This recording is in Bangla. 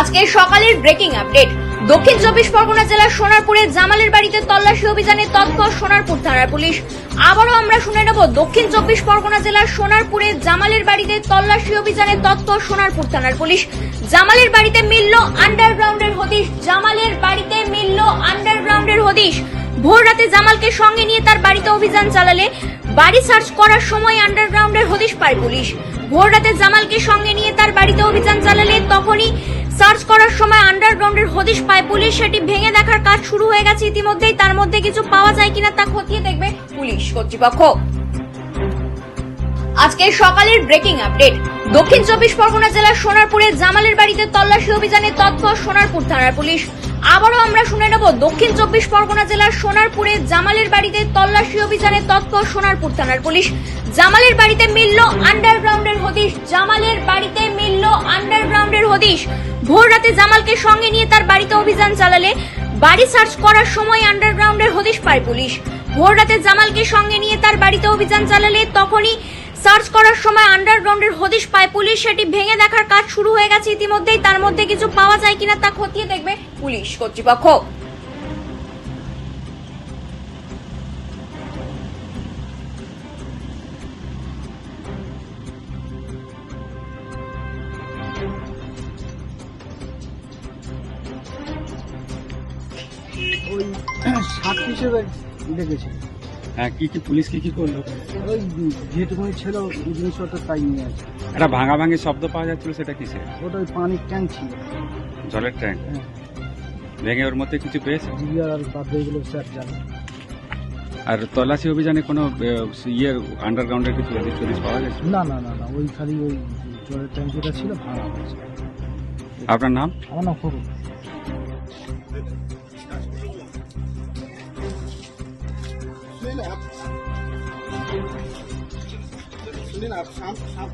আজকে সকালের ব্রেকিং আপডেট দক্ষিণ চব্বিশ পরগনা জেলার সোনারপুরে জামালের বাড়িতে তল্লাশি অভিযানে তৎপর সোনারপুর থানার পুলিশ। আবারও আমরা শুনে নেব, দক্ষিণ চব্বিশ পরগনা জেলার সোনারপুরে জামালের বাড়িতে তল্লাশি অভিযানে তৎপর সোনারপুর থানার পুলিশ। জামালের বাড়িতে মিলল আন্ডারগ্রাউন্ডের জামালকে সঙ্গে নিয়ে তার বাড়িতে অভিযান চালালে বাড়ি সার্চ করার সময় আন্ডারগ্রাউন্ডের হদিশ পায় পুলিশ। ভোর রাতে জামালকে সঙ্গে নিয়ে তার বাড়িতে অভিযান চালালে তখনই সার্চ করার সময় আন্ডারগ্রাউন্ডের হদিশ পায় পুলিশ। সেটি ভেঙে দেখার কাজ শুরু হয়ে গেছে। ইতিমধ্যেই তার মধ্যে কিছু পাওয়া যায় কিনা তা খতিয়ে দেখবে পুলিশ কর্তৃপক্ষ। আজকে সকালের ব্রেকিং আপডেট দক্ষিণ চব্বিশ পরগনা জেলার সোনারপুরে জামালের বাড়িতে তল্লাশি অভিযানে তৎপর সোনারপুর থানার পুলিশ। আবারও আমরা শুনে নেব, দক্ষিণ চব্বিশ পরগনা জেলার সোনারপুরে জামালের বাড়িতে তল্লাশি অভিযানে তৎপর সোনারপুর থানার পুলিশ। জামালের বাড়িতে মিলল আন্ডারগ্রাউন্ডের হদিশ, জামালের বাড়িতে মিলল আন্ডারগ্রাউন্ডের হদিশ। ভোর রাতে জামালকে সঙ্গে নিয়ে তার বাড়িতে অভিযান চালালে বাড়ি সার্চ করার সময় আন্ডারগ্রাউন্ডের হদিশ পায় পুলিশ। ভোর রাতে জামালকে সঙ্গে নিয়ে তার বাড়িতে অভিযান চালালে তখনই সার্চ করার সময় আন্ডারগ্রাউন্ডের হদিশ পায় পুলিশ। সেটি ভেঙে দেখার কাজ শুরু হয়ে গেছে ইতিমধ্যেই। তার মধ্যে কিছু পাওয়া যায় কিনা তা খতিয়ে দেখবে পুলিশ কর্তৃপক্ষ। ওই সাত হিসেবে ডেকেছে হ্যাঁ কি কি পুলিশ কি কি করল? ওই ছিল জিনিসপত্র তাই নিয়ে আছে একটা ভাঙা ভাঙি শব্দ পাওয়া যাচ্ছিল সেটা কিসে ওটা ওই পানির ট্যাঙ্ক ছিল। জলের ট্যাঙ্ক? হ্যাঁ। ভেঙে ওর মধ্যে কিছু পেয়েছে? আর বাদ এগুলো স্যার জানে আর তল্লাশি অভিযানে কোনো ইয়ের আন্ডারগ্রাউন্ডের কিছু পাওয়া গেছে? না না না না ওই খালি ওই জলের ট্যাঙ্ক যেটা ছিল ভাঙা হয়েছে। আপনার নাম? আমার নাম ले ले आप सुनिए आप शाम शाम